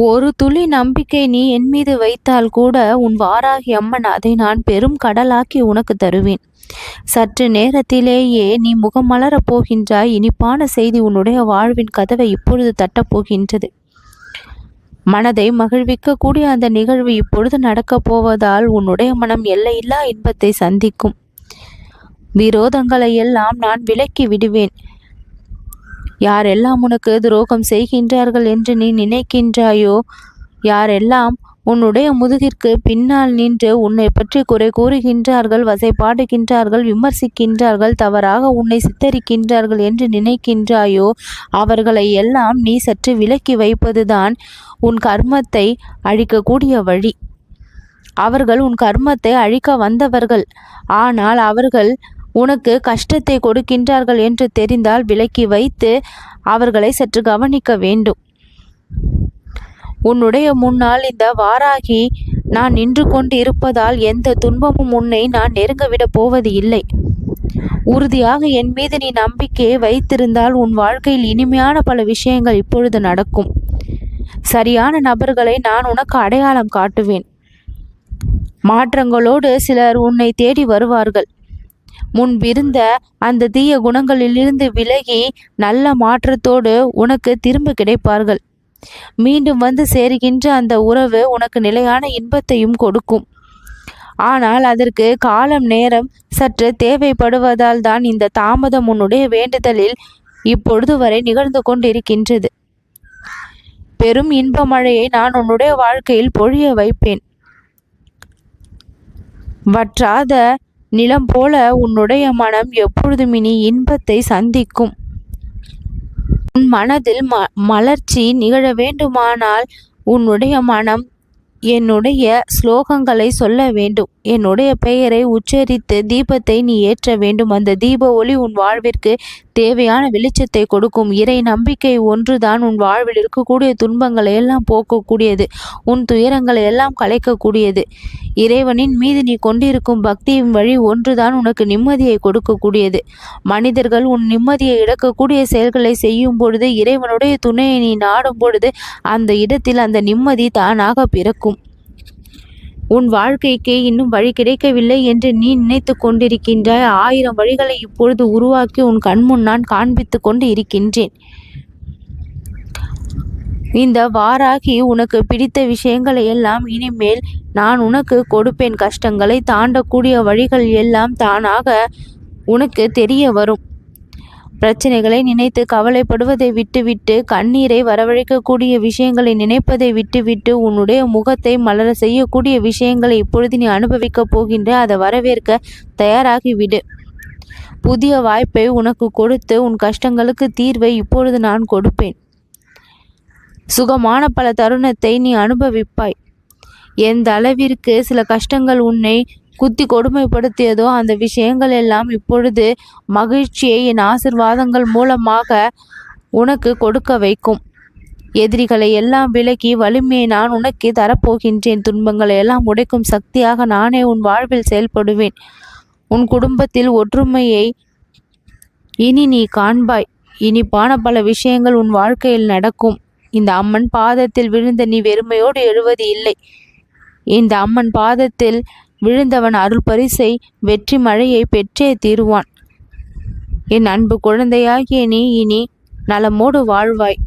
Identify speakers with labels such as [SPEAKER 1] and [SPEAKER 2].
[SPEAKER 1] ஒரு துளி நம்பிக்கை நீ என் மீது வைத்தால் கூட உன் வாராகி அம்மன் அதை நான் பெரும் கடலாக்கி உனக்கு தருவேன். சற்று நேரத்திலேயே நீ முகமலரப் போகின்றாய். இனிப்பான செய்தி உன்னுடைய வாழ்வின் கதவை இப்பொழுது தட்டப்போகின்றது மனதை மகிழ்விக்கக்கூடிய அந்த நிகழ்வு இப்பொழுது நடக்கப் போவதால் உன்னுடைய மனம் எல்லையில்லா இன்பத்தை சந்திக்கும். விரோதங்களை எல்லாம் நான் விலக்கி விடுவேன். யாரெல்லாம் உனக்கு துரோகம் செய்கின்றார்கள் என்று நீ நினைக்கின்றாயோ? யாரெல்லாம் உன்னுடைய முதுகிற்கு பின்னால் நின்று உன்னை பற்றி குறை கூறுகின்றார்கள் வசைப்பாடுகின்றார்கள் விமர்சிக்கின்றார்கள் தவறாக உன்னை சித்தரிக்கின்றார்கள் என்று நினைக்கின்றாயோ? அவர்களை எல்லாம் நீ சற்று விலக்கி வைப்பதுதான் உன் கர்மத்தை அழிக்கக்கூடிய வழி. அவர்கள் உன் கர்மத்தை அழிக்க வந்தவர்கள். ஆனால் அவர்கள் உனக்கு கஷ்டத்தை கொடுக்கின்றார்கள் என்று தெரிந்தால் விலக்கி வைத்து அவர்களை சற்று கவனிக்க வேண்டும். உன்னுடைய முன்னால் இந்த வாராகி நான் நின்று கொண்டு இருப்பதால் எந்த துன்பமும் உன்னை நான் நெருங்கவிடப் போவது இல்லை. உறுதியாக என் மீது நீ நம்பிக்கையை வைத்திருந்தால் உன் வாழ்க்கையில் இனிமையான பல விஷயங்கள் இப்பொழுது நடக்கும். சரியான நபர்களை நான் உனக்கு அடையாளம் காட்டுவேன். மாற்றங்களோடு சிலர் உன்னை தேடி வருவார்கள். முன்பிருந்த அந்த தீய குணங்களிலிருந்து விலகி நல்ல மாற்றத்தோடு உனக்கு திரும்ப கிடைப்பார்கள். மீண்டும் வந்து சேருகின்ற அந்த உறவு உனக்கு நிலையான இன்பத்தையும் கொடுக்கும். ஆனால் அதற்கு காலம் நேரம் சற்று தேவைப்படுவதால் தான் இந்த தாமதம் உன்னுடைய வேண்டுதலில் இப்பொழுது வரை நிகழ்ந்து கொண்டிருக்கின்றது. பெரும் இன்ப மழையை நான் உன்னுடைய வாழ்க்கையில் பொழிய வைப்பேன். வற்றாத நிலம் போல உன்னுடைய மனம் எப்பொழுதும் இனி இன்பத்தை சந்திக்கும். உன் மனதில் ம மலர்ச்சி நிகழ வேண்டுமானால் உன்னுடைய மனம் என்னுடைய ஸ்லோகங்களை சொல்ல வேண்டும். என்னுடைய பெயரை உச்சரித்து தீபத்தை நீ ஏற்ற வேண்டும். அந்த தீப ஒளி உன் வாழ்விற்கு தேவையான வெளிச்சத்தை கொடுக்கும். இறை நம்பிக்கை ஒன்றுதான். உன் வாழ்வில் இருக்கக்கூடிய துன்பங்களை எல்லாம் போக்கக்கூடியது. உன் துயரங்களை எல்லாம் கலைக்கக்கூடியது. இறைவனின் மீது நீ கொண்டிருக்கும் பக்தியின் வழி ஒன்றுதான் உனக்கு நிம்மதியை கொடுக்கக்கூடியது. மனிதர்கள் உன் நிம்மதியை இழக்கக்கூடிய செயல்களை செய்யும் பொழுது இறைவனுடைய துணையை நீ நாடும் பொழுது அந்த இடத்தில் அந்த நிம்மதி தானாக பிறக்கும். உன் வாழ்க்கைக்கு இன்னும் வழி கிடைக்கவில்லை என்று நீ நினைத்து கொண்டிருக்கின்றாய். ஆயிரம் வழிகளை இப்பொழுது உருவாக்கி உன் கண்முன் நான் காண்பித்து கொண்டு இருக்கின்றேன். இந்த வாராகி உனக்கு பிடித்த விஷயங்களை எல்லாம் இனிமேல் நான் உனக்கு கொடுப்பேன். கஷ்டங்களை தாண்டக்கூடிய வழிகள் எல்லாம் தானாக உனக்கு தெரிய வரும். பிரச்சனைகளை நினைத்து கவலைப்படுவதை விட்டுவிட்டு கண்ணீரை வரவழைக்கக்கூடிய விஷயங்களை நினைப்பதை விட்டுவிட்டு உன்னுடைய முகத்தை மலர செய்யக்கூடிய விஷயங்களை இப்பொழுது நீ அனுபவிக்கப் போகின்ற அதை வரவேற்க தயாராகிவிடு. புதிய வாய்ப்பை உனக்கு கொடுத்து உன் கஷ்டங்களுக்கு தீர்வை இப்பொழுது நான் கொடுப்பேன். சுகமான பல தருணத்தை நீ அனுபவிப்பாய். எந்த அளவிற்கு சில கஷ்டங்கள் உன்னை குத்தி கொடுமைப்படுத்தியதோ அந்த விஷயங்கள் எல்லாம் இப்பொழுது மகிழ்ச்சியை என் ஆசிர்வாதங்கள் மூலமாக உனக்கு கொடுக்க வைக்கும். எதிரிகளை எல்லாம் விலக்கி வலிமையை நான் உனக்கு தரப்போகின்றேன். துன்பங்களை எல்லாம் உடைக்கும் சக்தியாக நானே உன் வாழ்வில் செயல்படுவேன். உன் குடும்பத்தில் ஒற்றுமையை இனி நீ காண்பாய். இனிப்பான பல விஷயங்கள் உன் வாழ்க்கையில் நடக்கும். இந்த அம்மன் பாதத்தில் விழுந்த நீ வெறுமையோடு எழுவது இல்லை. இந்த அம்மன் பாதத்தில் விழுந்தவன் அருள் பரிசை வெற்றி மழையை பெற்றே தீருவான். என் அன்பு குழந்தையாகிய நீ இனி நலமோடு வாழ்வாய்.